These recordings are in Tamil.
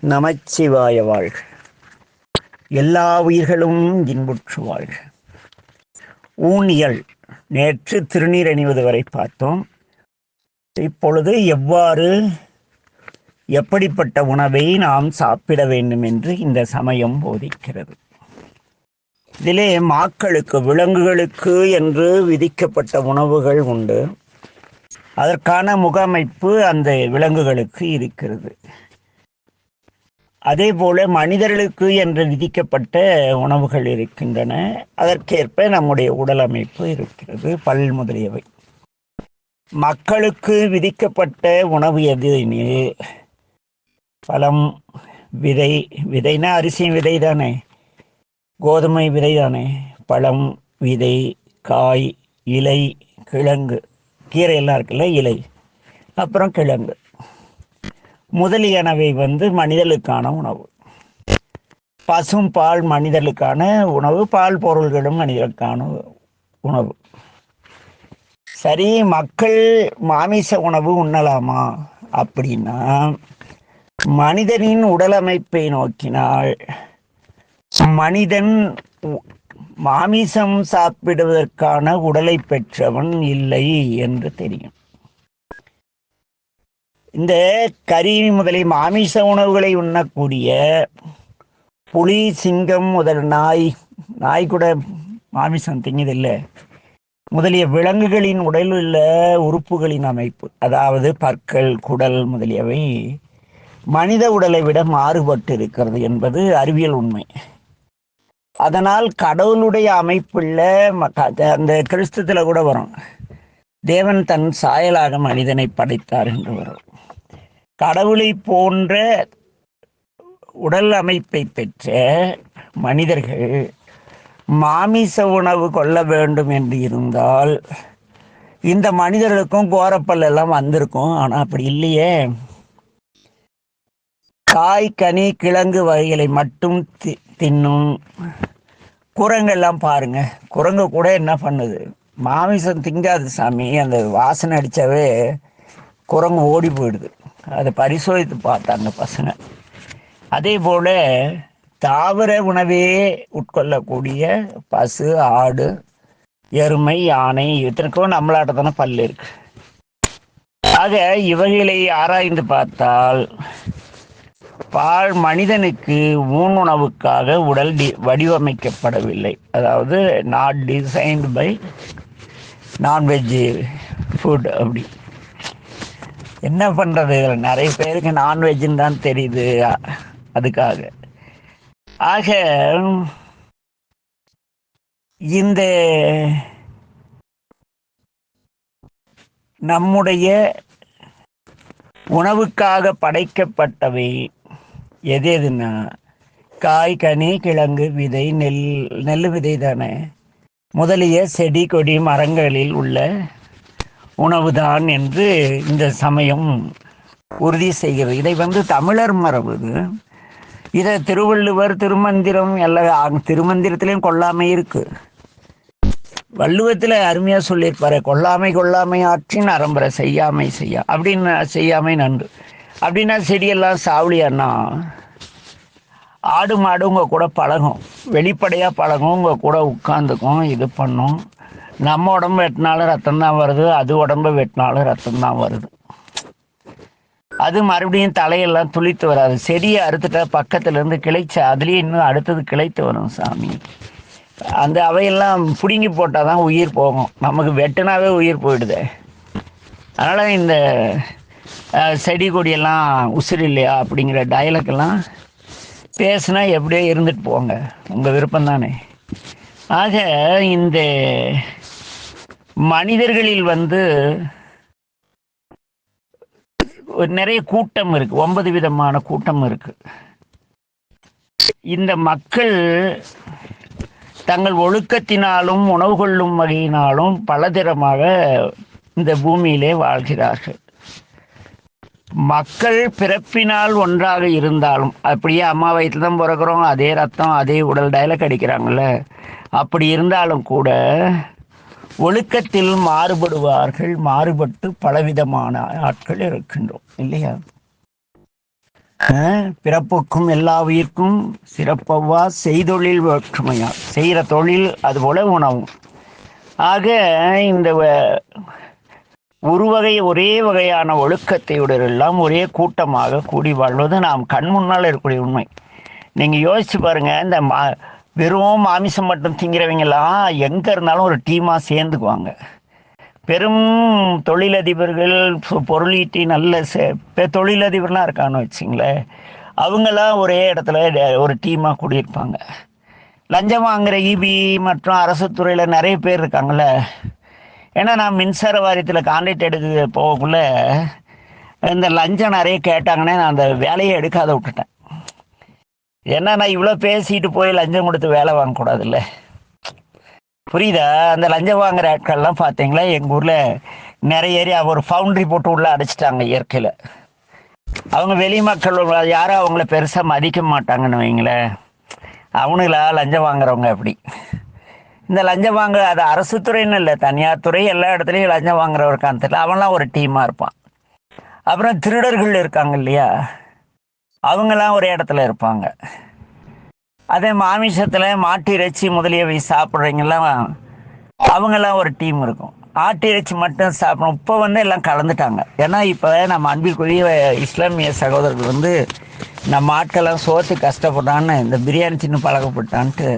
நமச்சிவாய வாழ்க. எல்லா உயிர்களும் இன்புற்று வாழ்க. ஊனியல் நேற்று திருநீர் அணிவது வரை பார்த்தோம். இப்பொழுது எவ்வாறு எப்படிப்பட்ட உணவை நாம் சாப்பிட வேண்டும் என்று இந்த சமயம் போதிக்கிறது. இதிலே மாக்களுக்கு விலங்குகளுக்கு என்று விதிக்கப்பட்ட உணவுகள் உண்டு. அதற்கான முகமைப்பு அந்த விலங்குகளுக்கு இருக்கிறது. அதே போல மனிதர்களுக்கு என்று விதிக்கப்பட்ட உணவுகள் இருக்கின்றன. அதற்கேற்ப நம்முடைய உடல் அமைப்பு இருக்கிறது பல் முதலியவை. மக்களுக்கு விதிக்கப்பட்ட உணவு எது பழம் விதை விதைனா அரிசியும் விதை தானே கோதுமை விதை தானே பழம் விதை காய் இலை கிழங்கு. கீரை எல்லாம் இருக்குல்ல இலை. அப்புறம் கிழங்கு. முதலியனவை வந்து மனிதர்களுக்கான உணவு. பசும் பால் மனிதர்களுக்கான உணவு பால் பொருள்களும் மனிதர்களுக்கான உணவு. சரி மக்கள் மாமிச உணவு உண்ணலாமா? அப்படின்னா மனிதனின் உடலமைப்பை நோக்கினால் மனிதன் உ- மாமிசம் சாப்பிடுவதற்கான உடலை பெற்றவன் இல்லை என்று தெரியும். இந்த கறி முதலிய மாமிச உணவுகளை உண்ணக்கூடிய புலி சிங்கம் முதல் நாய் நாய் கூட மாமிசம் திங்குதில்லை முதலிய விலங்குகளின் உடலில் உள்ள உறுப்புகளின் அமைப்பு அதாவது பற்கள் குடல் முதலியவை மனித உடலை விட மாறுபட்டு இருக்கிறது என்பது அறிவியல் உண்மை. அதனால் கடவுளுடைய அமைப்புள்ள ம- க- அந்த கிறிஸ்தத்தில் கூட வரும். தேவன் தன் சாயலாக மனிதனை படைத்தார் என்று வரும் கடவுளை போன்ற உடல் அமைப்பை பெற்ற மனிதர்கள் மாமிச உணவு கொள்ள வேண்டும் என்று இருந்தால் இந்த மனிதர்களுக்கும் கோரப்பல் எல்லாம் வந்திருக்கும் ஆனால் அப்படி இல்லையே. காய் கனி கிழங்கு வகைகளை மட்டும் தி- தின்னும். குரங்கெல்லாம் பாருங்க குரங்கு கூட என்ன பண்ணுது? மாமிசம் திங்காது சாமி. அந்த வாசனை அடித்தாவே குரங்கு ஓடி போயிடுது. அதை பரிசோதித்து பார்த்தாங்க பசங்க. அதே போல் தாவர உணவே உட்கொள்ளக்கூடிய பசு ஆடு எருமை யானை இத்தனைக்கும் நம்மளாட்ட தானே பல்லு இருக்கு. ஆக இவைகளை ஆராய்ந்து பார்த்தால் பால் மனிதனுக்கு ஊன் உணவுக்காக உடல் டி வடிவமைக்கப்படவில்லை. அதாவது not designed by nonveg food அப்படி. என்ன பண்ணுறது இதில் நிறைய பேருக்கு நான்வெஜ்ஜுன்னு தான் தெரியுது அதுக்காக. ஆக இந்த நம்முடைய உணவுக்காக படைக்கப்பட்டவை எது எதுன்னா காய் கனி கிழங்கு விதை நெல் நெல் விதை தானே. முதலிய செடி கொடி மரங்களில் உள்ள உணவுதான் என்று இந்த சமயம் உறுதி செய்கிறது. இதை வந்து தமிழர் மரபு. இது. இதை திருவள்ளுவர் திருமந்திரம் எல்லாம் திருமந்திரத்திலையும் கொள்ளாமை இருக்கு. வள்ளுவத்தில் அருமையாக சொல்லியிருப்பாரு கொள்ளாமை கொள்ளாமை ஆற்றின் அறம்பரை செய்யாமை செய்யா அப்படின்னு செய்யாமை நன்று. அப்படின்னா செடியெல்லாம் சாவளியான்னா ஆடு மாடு உங்கள் கூட பழகும். வெளிப்படையாக பழகும் உங்கள் கூட உட்காந்துக்கும் இது பண்ணும். நம்ம உடம்பு வெட்டினாலும் ரத்தம் தான் வருது அது உடம்பு வெட்டினாலும் ரத்தம் தான் வருது. அது மறுபடியும் தலையெல்லாம் துளித்து வராது. செடியை அறுத்துட்டா பக்கத்துலேருந்து கிளைச்சா அதுலேயே இன்னும் அடுத்தது கிளைத்து வரும் சாமி. அந்த அவையெல்லாம் பிடுங்கி போட்டால் தான் உயிர் போகும். நமக்கு வெட்டினாவே உயிர் போயிடுதே. அதனால் இந்த செடி கொடியெல்லாம் உசுறு இல்லையா அப்படிங்கிற டயலாக்கெல்லாம் பேசுனா எப்படியோ இருந்துட்டு போங்க. உங்கள் விருப்பம் தானே ஆக இந்த மனிதர்களில் வந்து ஒரு நிறைய கூட்டம் இருக்கு. ஒன்பது விதமான கூட்டம் இருக்கு. இந்த மக்கள் தங்கள் ஒழுக்கத்தினாலும் உணவு கொள்ளும் வகையினாலும் பலதரமாக இந்த பூமியிலே வாழ்கிறார்கள். மக்கள் பிறப்பினால் ஒன்றாக இருந்தாலும் அப்படியே அம்மா வயிற்றுல தான் பிறக்கிறோம் அதே ரத்தம் அதே உடல் டயலக் அடிக்கிறாங்கல்ல. அப்படி இருந்தாலும் கூட ஒழுக்கத்தில் மாறுபடுவார்கள் மாறுபட்டு பலவிதமான ஆட்கள் இருக்கின்றோம் இல்லையா? பிறப்புக்கும் எல்லா உயிர்க்கும் சிறப்பவ்வா செய்தொழில் வேற்றுமையா? செய்கிற தொழில் அதுபோல உணவும். ஆக இந்த ஒரு வகை ஒரே வகையான ஒழுக்கத்தை உடையவரெல்லாம் ஒரே கூட்டமாக கூடி வாழ்வது நாம் கண் முன்னால் இருக்கக்கூடிய உண்மை. நீங்கள் யோசிச்சு பாருங்கள் இந்த மா வெறும் மாமிசம் மட்டும் திங்கிறவங்கெல்லாம் எங்கே இருந்தாலும் ஒரு டீமாக சேர்ந்துக்குவாங்க. பெரும் தொழிலதிபர்கள் பொருளீட்டி நல்ல சே தொழிலதிபர்லாம் இருக்கான்னு வச்சிங்களேன் அவங்கெல்லாம் ஒரே இடத்துல ஒரு டீமாக கூடியிருப்பாங்க. லஞ்சம் வாங்குகிற இபி மற்றும் அரசு துறையில் நிறைய பேர் இருக்காங்களே ஏன்னா நான் மின்சார வாரியத்தில் கான்ட்ராக்ட் எடுக்க போகக்குள்ள இந்த லஞ்சம் நிறைய கேட்டாங்கன்னா நான் அந்த வேலையை எடுக்காத விட்டுட்டேன். ஏன்னா நான் இவ்வளோ பேசிட்டு போய் லஞ்சம் கொடுத்து வேலை வாங்கக்கூடாதுல்ல? புரியுதா? அந்த லஞ்சம் வாங்குற ஆட்கள்லாம் பார்த்தீங்களா எங்கள் ஊரில் நிறைய ஏரியா ஒரு ஃபவுண்ட்ரி போட்டு உள்ளே அடைச்சிட்டாங்க இயற்கையில். அவங்க வெளி மக்கள் யாரும் அவங்கள பெருசாக மதிக்க மாட்டாங்கன்னு வைங்களேன். அவனுங்களா லஞ்சம் வாங்குறவங்க அப்படி. இந்த லஞ்சம் வாங்குற அது அரசு துறைன்னு இல்லை தனியார் துறை எல்லா இடத்துலையும் லஞ்சம் வாங்குறவர் காரணத்தில் அவன்லாம் ஒரு டீமாக இருப்பான். அப்புறம் திருடர்கள் இருக்காங்க இல்லையா? அவங்கெல்லாம் ஒரு இடத்துல இருப்பாங்க. அதே மாமிசத்தில் மாட்டு இறைச்சி முதலியவை சாப்பிட்றவங்கெல்லாம் அவங்கெல்லாம் ஒரு டீம் இருக்கும். ஆட்டு இறைச்சி மட்டும் சாப்பிடும் இப்போ வந்து எல்லாம் கலந்துட்டாங்க. ஏன்னா இப்போ நம்ம அன்பிற்குரிய இஸ்லாமிய சகோதரர்கள் வந்து நம்ம ஆட்கள்லாம் சோத்து கஷ்டப்பட்டான்னு இந்த பிரியாணி சின்ன பழக்கப்பட்டான்ட்டு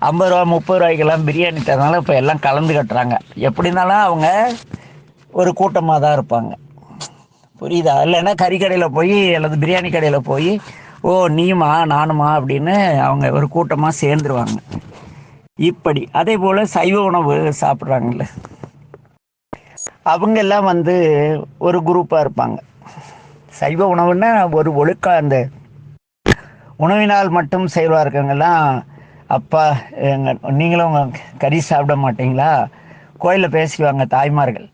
ஐம்பது ரூபா முப்பது ரூபாய்க்கெல்லாம் பிரியாணி தரனால இப்போ எல்லாம் கலந்து கட்டுறாங்க. எப்படி இருந்தாலும் அவங்க ஒரு கூட்டமாக தான் இருப்பாங்க. புரியுதா? இல்லைன்னா கறி கடையில் போய் அல்லது பிரியாணி கடையில் போய் ஓ நீயுமா நானுமா அப்படின்னு அவங்க ஒரு கூட்டமாக சேர்ந்துருவாங்க. இப்படி. அதே போல் சைவ உணவு சாப்பிட்றாங்கல்ல. அவங்க எல்லாம் வந்து ஒரு குரூப்பாக இருப்பாங்க. சைவ உணவுன்னா ஒரு ஒழுக்க அந்த உணவினால் மட்டும் செயல்பா இருக்கவங்கெல்லாம் அப்பா எங்க நீங்களும் உங்கள் கறி சாப்பிட மாட்டீங்களா? கோயிலில் பேசிக்குவாங்க தாய்மார்கள்.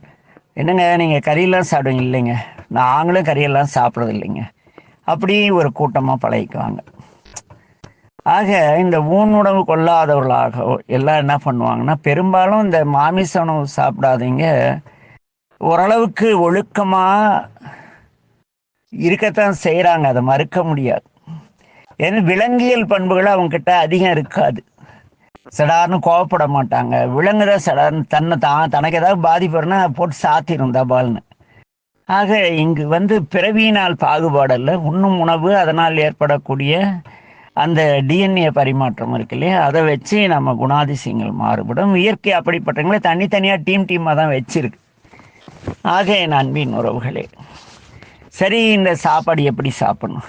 என்னங்க நீங்கள் கறியெல்லாம் சாப்பிடுவீங்க இல்லைங்க? நாங்களும் கறியெல்லாம் சாப்பிட்றது இல்லைங்க. அப்படி ஒரு கூட்டமாக பழகிக்குவாங்க. ஆக இந்த ஊன் உணவு கொள்ளாதவர்களாக எல்லாம் என்ன பண்ணுவாங்கன்னா பெரும்பாலும் இந்த மாமிச உணவு சாப்பிடாதீங்க. ஓரளவுக்கு ஒழுக்கமாக இருக்கத்தான் செய்கிறாங்க அதை மறுக்க முடியாது. ஏன்னா விலங்கியல் பண்புகள் அவங்கக்கிட்ட அதிகம் இருக்காது. சடார்னு கோவப்பட மாட்டாங்க. விலங்குத சடார்னு தன்னை தான் தனக்கு ஏதாவது பாதிப்புனா போட்டு சாத்திரும் தபால்னு. ஆக இங்கு வந்து பிறவியினால் பாகுபாடல்ல உண்ணும் உணவு அதனால் ஏற்படக்கூடிய அந்த டிஎன்ஏ பரிமாற்றம் இருக்கு இல்லையா? அதை வச்சு நம்ம குணாதிசயங்கள் மாறுபடும். இயற்கை அப்படிப்பட்டவங்களே தனித்தனியாக டீம் டீமாக தான் வச்சிருக்கு. ஆக என் அன்பின் உறவுகளே சரி இந்த சாப்பாடு எப்படி சாப்பிடணும்?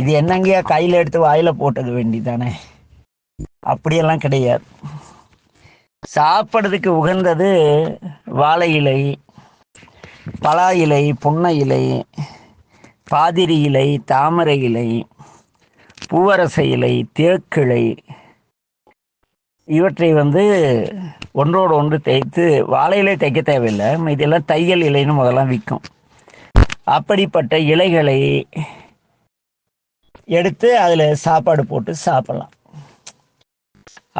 இது என்னங்கய்யா கையில் எடுத்து வாயில் போட்டது வேண்டிதானே? அப்படியெல்லாம் கிடையாது. சாப்பிட்றதுக்கு உகந்தது வாழை இலை பலா இலை புன்னை இலை பாதிரி இலை தாமரை இலை பூவரச இலை தேக்கிளை இவற்றை வந்து ஒன்றோடு ஒன்று தேய்த்து வாழை இலை தைக்க தேவையில்லை. இதெல்லாம் தையல் இலைன்னு முதல்லாம் விற்கும் அப்படிப்பட்ட இலைகளை எடுத்து அதில் சாப்பாடு போட்டு சாப்பிட்லாம்.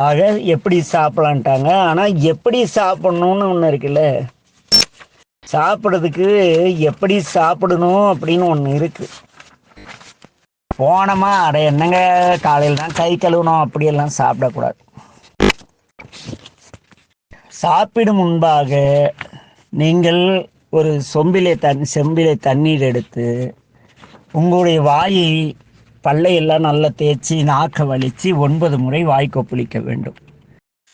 ஆக எப்படி சாப்பிடலான்ட்டாங்க ஆனால் எப்படி சாப்பிட்ணுன்னு ஒன்று இருக்குல்ல? சாப்பிட்றதுக்கு எப்படி சாப்பிடணும் அப்படின்னு ஒன்று இருக்குது போனோமா? அட என்னங்க? காலையில் தான் கை கழுவணும். அப்படியெல்லாம் சாப்பிடக்கூடாது. சாப்பிடும் முன்பாக நீங்கள் ஒரு சொம்பிலே தன் செம்பிலே தண்ணீர் எடுத்து உங்களுடைய வாயை பல்லையெல்லாம் நல்லா தேய்ச்சி நாக்க வலித்து ஒன்பது முறை வாய் கொப்பளிக்க வேண்டும்.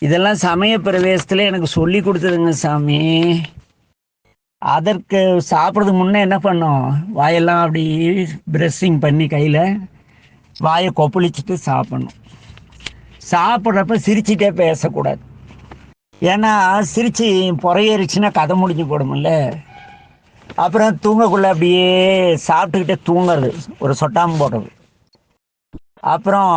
இதெல்லாம் சமய பிரவேசத்தில் எனக்கு சொல்லி கொடுத்ததுங்க சாமி. அதற்கு சாப்பிட்றதுக்கு முன்னே என்ன பண்ணோம்? வாயெல்லாம் அப்படி ப்ரெஸ்ஸிங் பண்ணி கையில் வாயை கொப்பளிச்சுட்டு சாப்பிடணும். சாப்பிட்றப்ப சிரிச்சிட்டே பேசக்கூடாது. ஏன்னா சிரித்து புறையேறிச்சுன்னா கதை முடிஞ்சு போடும்ல. அப்புறம் தூங்கக்குள்ளே அப்படியே சாப்பிட்டுக்கிட்டே தூங்குறது ஒரு சொட்டாமல் போடுறது. அப்புறம்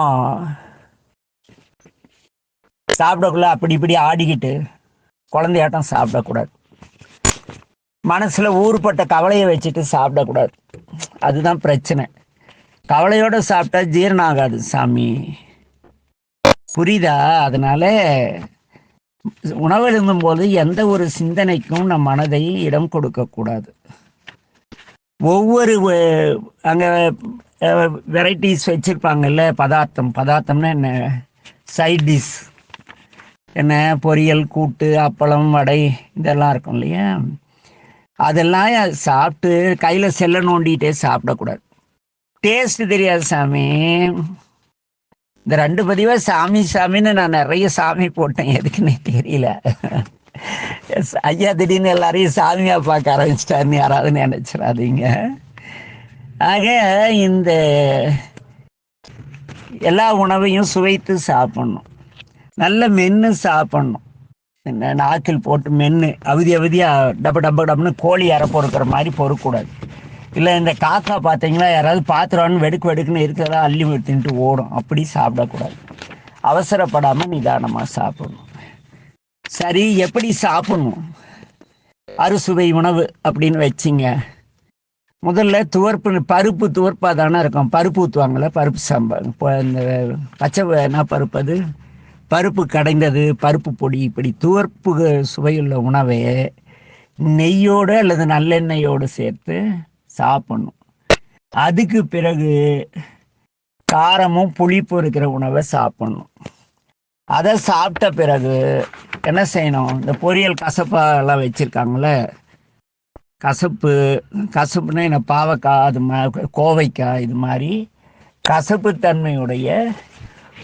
சாப்பிடக்குள்ள அப்படி இப்படி ஆடிக்கிட்டு குழந்தையாட்டம் சாப்பிடக்கூடாது. மனசில் ஊறுப்பட்ட கவலையை வச்சுட்டு சாப்பிடக்கூடாது. அதுதான் பிரச்சனை. கவலையோடு சாப்பிட்டா ஜீரணம் ஆகாது சாமி. புரியுதா? அதனால உணவு போது எந்த ஒரு சிந்தனைக்கும் நம் மனதை இடம் கொடுக்கக்கூடாது. ஒவ்வொரு அங்கே வெரைட்டிஸ் வச்சுருப்பாங்கல்ல பதார்த்தம். பதார்த்தம்னா என்ன? சைட் டிஷ் என்ன? பொரியல் கூட்டு அப்பளம் வடை இதெல்லாம் இருக்கும் இல்லையா? அதெல்லாம் சாப்பிட்டு கையில் செல்ல நோண்டிகிட்டே சாப்பிடக்கூடாது. டேஸ்ட் தெரியாது சாமி. இந்த ரெண்டு பதிவாக சாமி சாமின்னு நான் நிறைய சாமி போட்டேன். எதுக்குன்னு தெரியல. ஐயா திடீர்னு எல்லாரையும் சாமியாக பார்க்க ஆரம்பிச்சிட்டாருன்னு யாராவது நினச்சிடாதீங்க. ஆக இந்த எல்லா உணவையும் சுவைத்து சாப்பிடணும். நல்ல மென்று சாப்பிடணும். நாக்கில் போட்டு மென்று அவதி அவதியாக டப்பு டப்பு டப்புன்னு கோழி அரை பொறுக்கிற மாதிரி பொறுக்கூடாது இல்லை இந்த காக்கா பார்த்தீங்களா யாராவது பாத்திரம்னு வெடுக்கு வெடுக்குன்னு இருக்கிறதா அள்ளி தின்ட்டு ஓடும். அப்படி சாப்பிடக்கூடாது. அவசரப்படாமல் நிதானமாக சாப்பிடணும். சரி எப்படி சாப்பிடணும்? அறுசுவை உணவு அப்படின்னு வச்சிங்க. முதல்ல துவர்ப்பு பருப்பு துவர்ப்பாக தானே இருக்கும். பருப்பு ஊற்றுவாங்கள பருப்பு சாம்பார். இப்போ இந்த பச்சை என்ன பருப்பு அது? பருப்பு கடைந்தது பருப்பு பொடி இப்படி துவர்ப்பு சுவையுள்ள உணவை நெய்யோடு அல்லது நல்லெண்ணெயோடு சேர்த்து சாப்பிடணும். அதுக்கு பிறகு காரமும் புளிப்பும் இருக்கிற உணவை சாப்பிடணும். அதை சாப்பிட்ட பிறகு என்ன செய்யணும்? இந்த பொரியல் கசப்பாலாம் வச்சுருக்காங்களே கசப்பு கசப்புனா என்ன? பாவக்காய் அது மா கோவைக்காய் இது மாதிரி கசப்பு தன்மையுடைய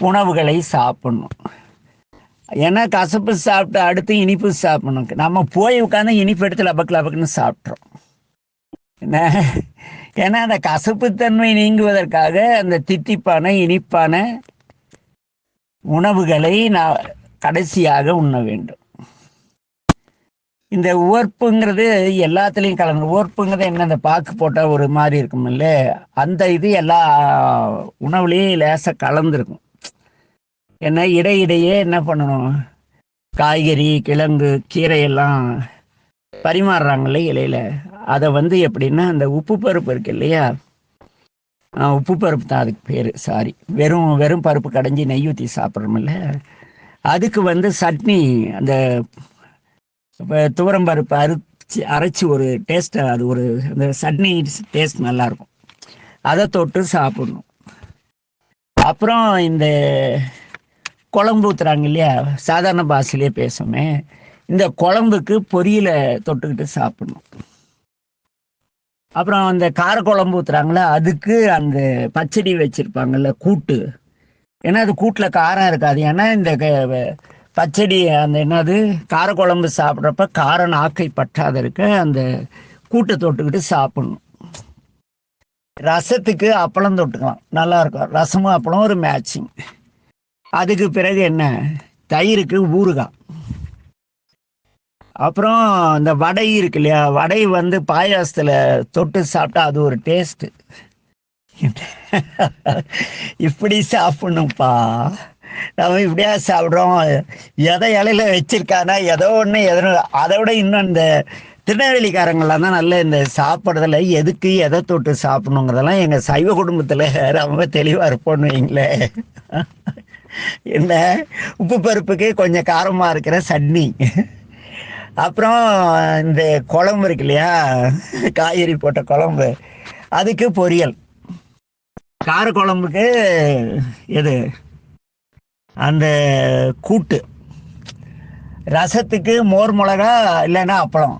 உணவுகளை சாப்பிடணும். ஏன்னா கசப்பு சாப்பிட்டு அடுத்து இனிப்பு சாப்பிடணும். நம்ம போய் உட்காந்து இனிப்பு எடுத்து லபக்கு லபக்குன்னு சாப்பிட்றோம். என்ன? ஏன்னா அந்த கசப்புத்தன்மை நீங்குவதற்காக அந்த தித்திப்பான இனிப்பான உணவுகளை நான் கடைசியாக உண்ண வேண்டும். இந்த உவர்ப்புங்கிறது எல்லாத்துலேயும் கலந்து உவர்ப்புங்கிறது என்ன அந்த பாக்கு போட்டால் ஒரு மாதிரி இருக்குமில்ல? அந்த இது எல்லா உணவுலேயும் லேசாக கலந்துருக்கும். என்ன இடையிடையே என்ன பண்ணணும்? காய்கறி கிழங்கு கீரையெல்லாம் பரிமாறுறாங்களே இலையில. அதை வந்து எப்படின்னா அந்த உப்பு பருப்பு இருக்கு இல்லையா? உப்பு பருப்பு தான் அதுக்கு பேர் சாரி வெறும் வெறும் பருப்பு கடைஞ்சி நெய் ஊற்றி சாப்பிட்றோமில்ல அதுக்கு வந்து சட்னி அந்த துவரம் பருப்பு அரைச்சி அரைச்சி ஒரு டேஸ்ட்டை அது ஒரு அந்த சட்னி டேஸ்ட் நல்லாயிருக்கும் அதை தொட்டு சாப்பிடணும். அப்புறம் இந்த குழம்பு ஊற்றுறாங்க இல்லையா? சாதாரண பாஷையிலே பேசுமே இந்த குழம்புக்கு பொரியலை தொட்டுக்கிட்டு சாப்பிடணும். அப்புறம் அந்த கார குழம்பு ஊற்றுறாங்களே அதுக்கு அந்த பச்சடி வச்சுருப்பாங்கல்ல கூட்டு. ஏன்னா அது கூட்டில் காரம் இருக்காது. ஏன்னா இந்த பச்சடி அந்த என்னது காரக்குழம்பு சாப்பிட்றப்ப காரம் நாக்கை பற்றாத இருக்க அந்த கூட்டை தொட்டுக்கிட்டு சாப்பிடணும். ரசத்துக்கு அப்பளம் தொட்டுக்கலாம். நல்லாயிருக்கும் ரசமும் அப்பளம் ஒரு மேட்சிங் அதுக்கு பிறகு என்ன? தயிருக்கு ஊறுகாய். அப்புறம் இந்த வடை இருக்கு இல்லையா? வடை வந்து பாயாசத்தில் தொட்டு சாப்பிட்டா அது ஒரு டேஸ்ட்டு இப்படி சாப்பிடணும்ப்பா. நம்ம இப்படியா சாப்பிட்றோம். எதை இலையில வச்சிருக்கானா ஏதோ ஒன்று எதோ அதை விட இன்னும் இந்த திருநெல்வேலிக்காரங்களாம் தான் நல்ல இந்த சாப்பிட்றதுல எதுக்கு எதை தொட்டு சாப்பிடணுங்கிறதெல்லாம் எங்கள் சைவ குடும்பத்தில் ரொம்ப தெளிவாக இருப்போம்னு வைங்களேன். என்ன? உப்பு பருப்புக்கு கொஞ்சம் காரமாக இருக்கிற சட்னி. அப்புறம் இந்த குழம்பு இருக்கு இல்லையா? காய்கறி போட்ட குழம்பு. அதுக்கு பொரியல். கார குழம்புக்கு எது? அந்த கூட்டு. ரசத்துக்கு மோர் மிளகா இல்லைன்னா அப்பளம்.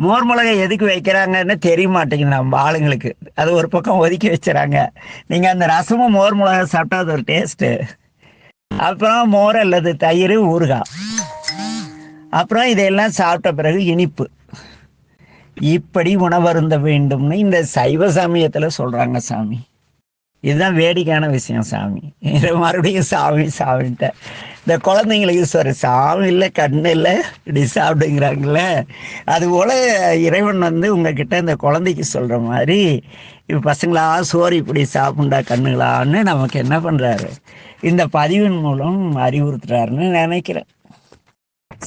மோர் மிளகா எதுக்கு வைக்கிறாங்கன்னு தெரிய மாட்டேங்குது நம்ம ஆளுங்களுக்கு. அது ஒரு பக்கம் ஒதுக்கி வச்சுறாங்க. நீங்கள் அந்த ரசமும் மோர் மிளகா சாப்பிட்டா அது ஒரு டேஸ்ட்டு அப்புறம் மோர் அல்லது தயிர் ஊறுகாய். அப்புறம் இதையெல்லாம் சாப்பிட்ட பிறகு இனிப்பு. இப்படி உணவருந்த வேண்டும்னு இந்த சைவ சமயத்தில் சொல்கிறாங்க சாமி. இதுதான் வேடிக்கையான விஷயம் சாமி. மறுபடியும் சாமி சாமின்ட்ட இந்த குழந்தைங்களுக்கு சார் சாமி இல்லை கண்ணு இல்லை இப்படி சாப்பிடுங்கிறாங்களே அதுபோல் இறைவன் வந்து உங்ககிட்ட இந்த குழந்தைக்கு சொல்கிற மாதிரி இப்போ பசங்களா சோறு இப்படி சாப்பிண்டா கண்ணுங்களான்னு நமக்கு என்ன பண்ணுறாரு இந்த பதிவின் மூலம் அறிவுறுத்துறாருன்னு நினைக்கிறேன்.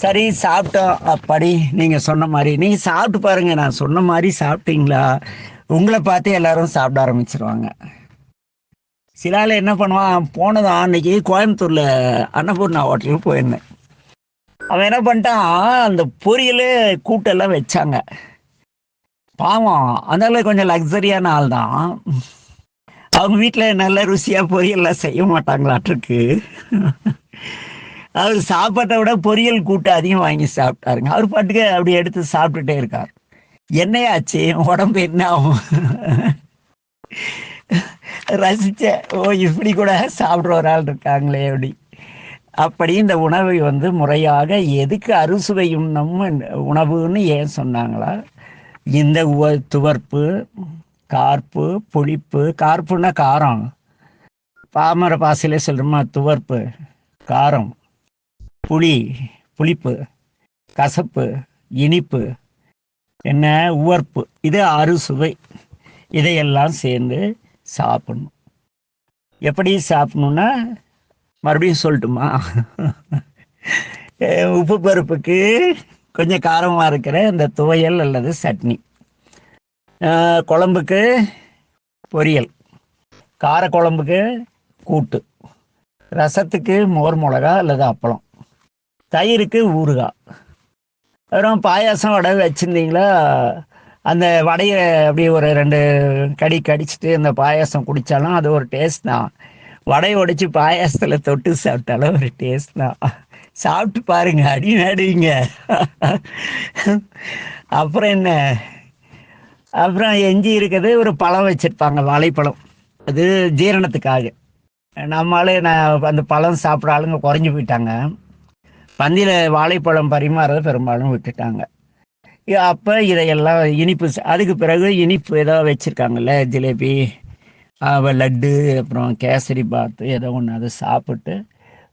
சரி சாப்பிட்டோம். அப்படி நீங்கள் சொன்ன மாதிரி நீங்கள் சாப்பிட்டு பாருங்கள் நான் சொன்ன மாதிரி சாப்பிட்டீங்களா? உங்களை பார்த்து எல்லாரும் சாப்பிட ஆரம்பிச்சிருவாங்க. சில ஆள் என்ன பண்ணுவான்? போனதான் அன்னைக்கு கோயம்புத்தூரில் அன்னபூர்ணா ஹோட்டலுக்கு போயிருந்தேன். அவன் என்ன பண்ணிட்டான்? அந்த பொரியல் கூட்டெல்லாம் வச்சாங்க. பாவம். அதனால கொஞ்சம் லக்ஸரியான ஆள் தான். அவங்க வீட்டில் நல்ல ருசியாக பொரியல்லாம் செய்ய மாட்டாங்களாட்டிருக்கு அவர் சாப்பாட்டை விட பொரியல் கூட்டு அதிகம் வாங்கி சாப்பிட்டாருங்க. அவர் பாட்டுக்கு அப்படி எடுத்து சாப்பிட்டுட்டே இருக்கார். என்னையாச்சு? உடம்பு என்ன ஆகும்? ரசித்தேன் ஓ இப்படி கூட சாப்பிட்ற ஒரு ஆள் இருக்காங்களே அப்படி. அப்படி இந்த உணவை வந்து முறையாக எதுக்கு அறுசுவை உண்ணம் உணவுன்னு ஏன் சொன்னாங்களா? இந்த உவ- துவர்ப்பு கார்ப்பு புளிப்பு கார்ப்புன்னா காரம். பாமர பாசையில் சொல்கிறோமா துவர்ப்பு காரம் புளி புளிப்பு கசப்பு இனிப்பு என்ன உவர்ப்பு இது அறுசுவை. இதையெல்லாம் சேர்ந்து சாப்பிடணும். எப்படி சாப்பிடணுன்னா மறுபடியும் சொல்லட்டுமா? உப்பு பருப்புக்கு கொஞ்சம் காரமாக இருக்கிற இந்த துவையல் அல்லது சட்னி. குழம்புக்கு பொரியல். கார குழம்புக்கு கூட்டு. ரசத்துக்கு மோர் மிளகா அல்லது அப்பளம். தயிருக்கு ஊறுகாய். அப்புறம் பாயாசம் வடை வச்சுருந்தீங்களா? அந்த வடையை அப்படியே ஒரு ரெண்டு கடி கடிச்சிட்டு அந்த பாயாசம் குடித்தாலும் அது ஒரு டேஸ்ட் தான். வடையை உடைச்சி பாயாசத்தில் தொட்டு சாப்பிட்டாலும் ஒரு டேஸ்ட் தான். சாப்பிட்டு பாருங்க அடி நடுவீங்க. அப்புறம் என்ன? அப்புறம் எஞ்சி இருக்கிறது ஒரு பழம் வச்சுருப்பாங்க வாழைப்பழம். அது ஜீரணத்துக்காக. நம்மளால நான் அந்த பழம் சாப்பிட்ற ஆளுங்க குறைஞ்சி போயிட்டாங்க. பந்தியில் வாழைப்பழம் பரிமாறதை பெரும்பாலும் விட்டுட்டாங்க. அப்போ இதையெல்லாம் இனிப்பு அதுக்கு பிறகு இனிப்பு ஏதோ வச்சுருக்காங்கல்ல ஜிலேபி லட்டு அப்புறம் கேசரி பாத்து ஏதோ ஒன்று அதை சாப்பிட்டு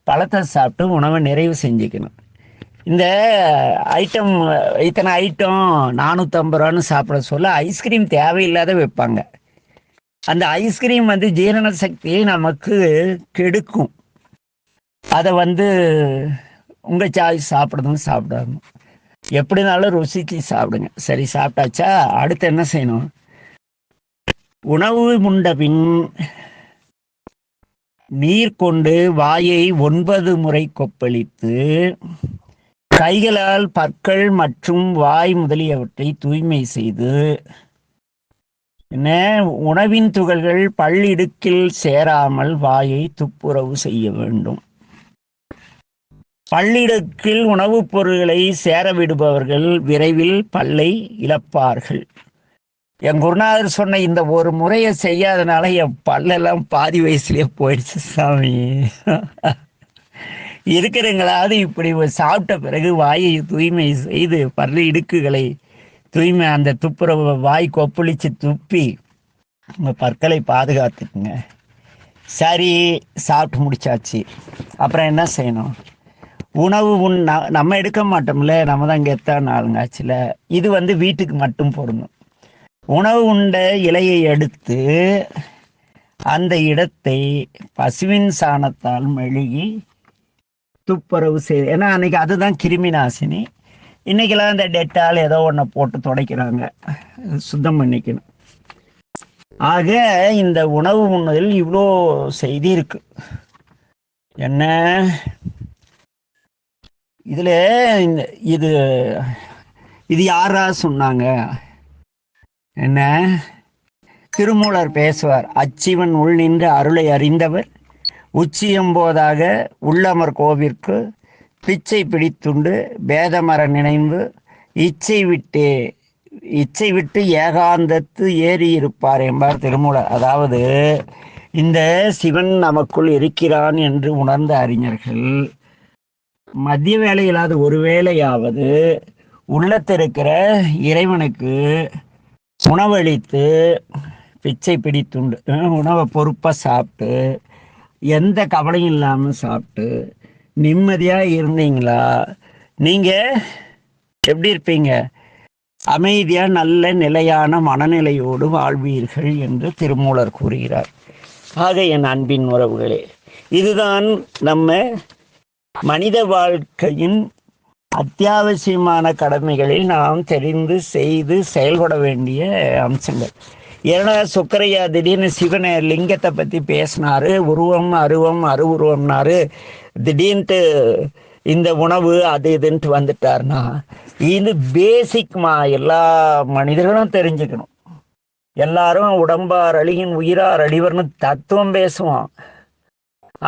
பழத்தை சாப்பிட்டு உணவை நிறைவு செஞ்சுக்கணும். இந்த ஐட்டம் இத்தனை ஐட்டம் நானூற்றம்பது ரூபான்னு சாப்பிட சொல்ல ஐஸ்கிரீம் தேவையில்லாத வைப்பாங்க. அந்த ஐஸ்கிரீம் வந்து ஜீரண சக்தியை நமக்கு கெடுக்கும். அதை வந்து உங்கள் சாய்ஸ் சாப்பிட்றதும் சாப்பிடாம எப்படினாலும் ருசிச்சு சாப்பிடுங்க. சரி சாப்பிட்டாச்சா? அடுத்து என்ன செய்யணும்? உணவு முண்ட பின் நீர் கொண்டு வாயை ஒன்பது முறை கொப்பளித்து கைகளால் பற்கள் மற்றும் வாய் முதலியவற்றை தூய்மை செய்து என்ன? உணவின் துகள்கள் பல்லிடுக்கில் சேராமல் வாயை துப்புரவு செய்ய வேண்டும். பல்லிடுக்கில் உணவுப் பொருட்களை சேர விடுபவர்கள் விரைவில் பல்லை இழப்பார்கள். என் குருநாதர் சொன்ன இந்த ஒரு முறையை செய்யாதனால என் பல்லெல்லாம் பாதி வயசுலயே போயிடுச்சு சாமி. இருக்கிறவங்களாவது இப்படி சாப்பிட்ட பிறகு வாயை தூய்மை செய்து பல்லு இடுக்குகளை தூய்மை அந்த துப்புரவு வாய் கொப்பளிச்சு துப்பி உங்கள் பற்களை பாதுகாத்துக்குங்க. சரி சாப்பிட்டு முடிச்சாச்சு. அப்புறம் என்ன செய்யணும்? உணவு உண் நம்ம எடுக்க மாட்டோம்ல நம்ம தான் கெத்தான ஆளுங்காச்சுல இது வந்து வீட்டுக்கு மட்டும் பொருந்தும் உணவு உண்ட இலையை எடுத்து அந்த இடத்தை பசுவின் சாணத்தால் மெழுகி துப்புரவு செய் ஏன்னா அன்னைக்கு அதுதான் கிருமி நாசினி. இன்னைக்கெல்லாம் இந்த டெட்டால் ஏதோ ஒன்றை போட்டு துடைக்கிறாங்க. சுத்தம் பண்ணிக்கணும். ஆக இந்த உணவு உண்ணுதல் இவ்வளோ செய்தி இருக்கு. என்ன? இதுல இந்த இது இது யாரா சொன்னாங்க? என்ன? திருமூலர் பேசுவார் அச்சிவன் உள் நின்று அருளை அறிந்தவர் உச்சியம்போதாக உள்ளமர் கோவிற்கு பிச்சை பிடித்துண்டு பேதமர நினைந்து இச்சை விட்டு இச்சை விட்டு ஏகாந்தத்து ஏறி இருப்பார் என்பார் திருமூலர். அதாவது இந்த சிவன் நமக்குள் இருக்கிறான் என்று உணர்ந்த அறிஞர்கள் மதிய வேலையில்லாத ஒரு வேலையாவது உள்ளத்திருக்கிற இறைவனுக்கு உணவளித்து பிச்சை பிடித்துண்டு உணவை பொறுப்பாக சாப்பிட்டு எந்த கவலையும் இல்லாமல் சாப்பிட்டு நிம்மதியாக இருந்தீங்களா? நீங்கள் எப்படி இருப்பீங்க? அமைதியாக நல்ல நிலையான மனநிலையோடு வாழ்வீர்கள் என்று திருமூலர் கூறுகிறார். ஆக என் அன்பின் உறவுகளே இதுதான் நம்ம மனித வாழ்க்கையின் அத்தியாவசியமான கடமைகளில் நாம் தெரிந்து செய்து செயல்பட வேண்டிய அம்சங்கள். ஏன்னா சுக்கரையா திடீர்னு சிவனை லிங்கத்தை பற்றி பேசினாரு. உருவம் அருவம் அருவுருவம்னாரு. திடீர்னுட்டு இந்த உணவு அது இதுன்ட்டு வந்துட்டாருன்னா இது பேசிக்மா எல்லா மனிதர்களும் தெரிஞ்சுக்கணும். எல்லாரும் உடம்பார் அழியின் உயிரார் அழிவர்னு தத்துவம் பேசுவோம்.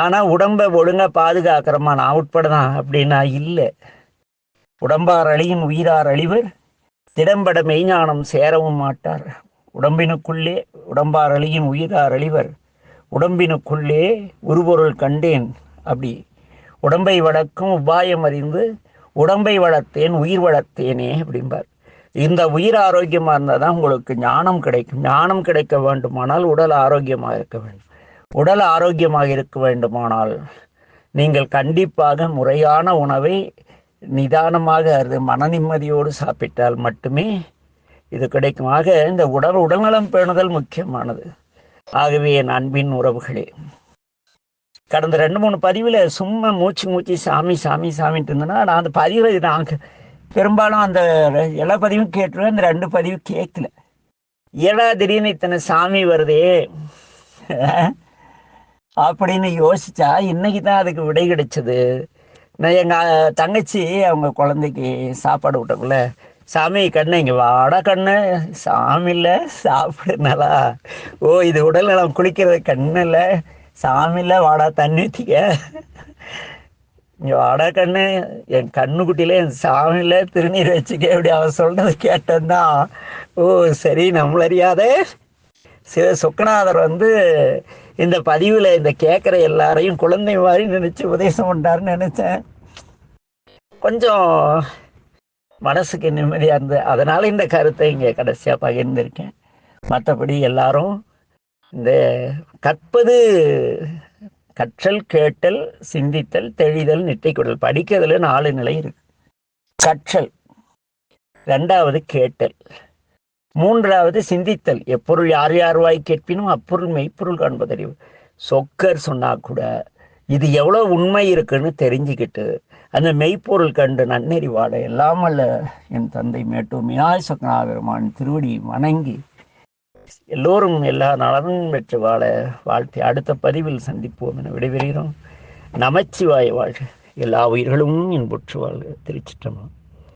ஆனால் உடம்பை ஒழுங்காக பாதுகாக்கிறோமா நான் உட்பட தான் அப்படின்னா இல்லை. உடம்பார் அழியின் உயிரார் அழிவர். திடம்பட மெய்ஞானம் சேரவும் மாட்டார். உடம்பினுக்குள்ளே உடம்பார் அழியின் உயிரார் அழிவர். உடம்பினுக்குள்ளே உருபொருள் கண்டேன் அப்படி. உடம்பை வளர்க்கும் உபாயம் அறிந்து உடம்பை வளர்த்தேன் உயிர் வளர்த்தேனே அப்படிம்பார். இந்த உயிர் ஆரோக்கியமாக இருந்தால் தான் உங்களுக்கு ஞானம் கிடைக்கும். ஞானம் கிடைக்க வேண்டுமானால் உடல் ஆரோக்கியமாக இருக்க வேண்டும். உடல் ஆரோக்கியமாக இருக்க வேண்டுமானால் நீங்கள் கண்டிப்பாக முறையான உணவை நிதானமாக அது மன நிம்மதியோடு சாப்பிட்டால் மட்டுமே இது கிடைக்கும். ஆக இந்த உடல் உடல்நலம் பேணுதல் முக்கியமானது. ஆகவே என் அன்பின் உறவுகளே கடந்த ரெண்டு மூணு பதிவில் சும்மா மூச்சு மூச்சு சாமி சாமி சாமின்ட்டு இருந்தேன்னா நான் அந்த பதிவை நாங்கள் பெரும்பாலும் அந்த எல்லா பதிவும் கேட்டுருவேன் இந்த ரெண்டு பதிவும் கேட்கல ஏடா திடீர்னு இத்தனை சாமி வருதே? அப்படின்னு யோசிச்சா இன்னைக்கு தான் அதுக்கு விடை கிடைச்சது. நான் எங்கள் தங்கச்சி அவங்க குழந்தைக்கு சாப்பாடு விட்டக்குள்ள சாமி கண்ணு இங்கே வாடா கண்ணு. சாமி இல்லை சாப்பிடுனாலா ஓ இது உடல் நலம் குளிக்கிறது கண்ணு இல்லை. சாமி இல்லை வாடா தண்ணி ஊற்றிக்க இங்கே வாடா கண்ணு. என் கண்ணுக்குட்டியில என் சாமியில் திருநீர் வச்சுக்க இப்படி அவன் சொல்றது கேட்டேன்னா ஓ சரி நம்மளறியாத சிவ சொக்கநாதர் வந்து இந்த பதிவில் இந்த கேட்குற எல்லாரையும் குழந்தை மாதிரி நினச்சி உபதேசம் பண்ணாருன்னு நினச்சேன். கொஞ்சம் மனசுக்கு நிம்மதியாக இருந்தது அதனால் இந்த கருத்தை இங்கே கடைசியாக பகிர்ந்திருக்கேன். மற்றபடி எல்லாரும் இந்த கற்பது கற்றல் கேட்டல் சிந்தித்தல் தெளிதல் நிட்டைக்குடல் படிக்கிறதுல நாலு நிலை இருக்கு. கற்றல். ரெண்டாவது கேட்டல். மூன்றாவது சிந்தித்தல். எப்பொருள் யார் யார் வாய் கேட்பினும் அப்பொருள் மெய்ப்பொருள் காண்பதறிவு. சொக்கர் சொன்னா கூட இது எவ்வளோ உண்மை இருக்குன்னு தெரிஞ்சுக்கிட்டு அந்த மெய்ப்பொருள் கண்டு நன்னெறி வாட எல்லாமல்ல என் தந்தை மேட்டூர் மினாய் சொக்கநாபெருமான் திருவடி வணங்கி எல்லோரும் எல்லா நலனும் பெற்று வாழ வாழ்த்தி அடுத்த பதிவில் சந்திப்போம் என விடைபெறுகிறோம். நமச்சிவாய வாழ்க. எல்லா உயிர்களும் இன்புற்று வாழ்க. திருச்சிற்றம்பலம்.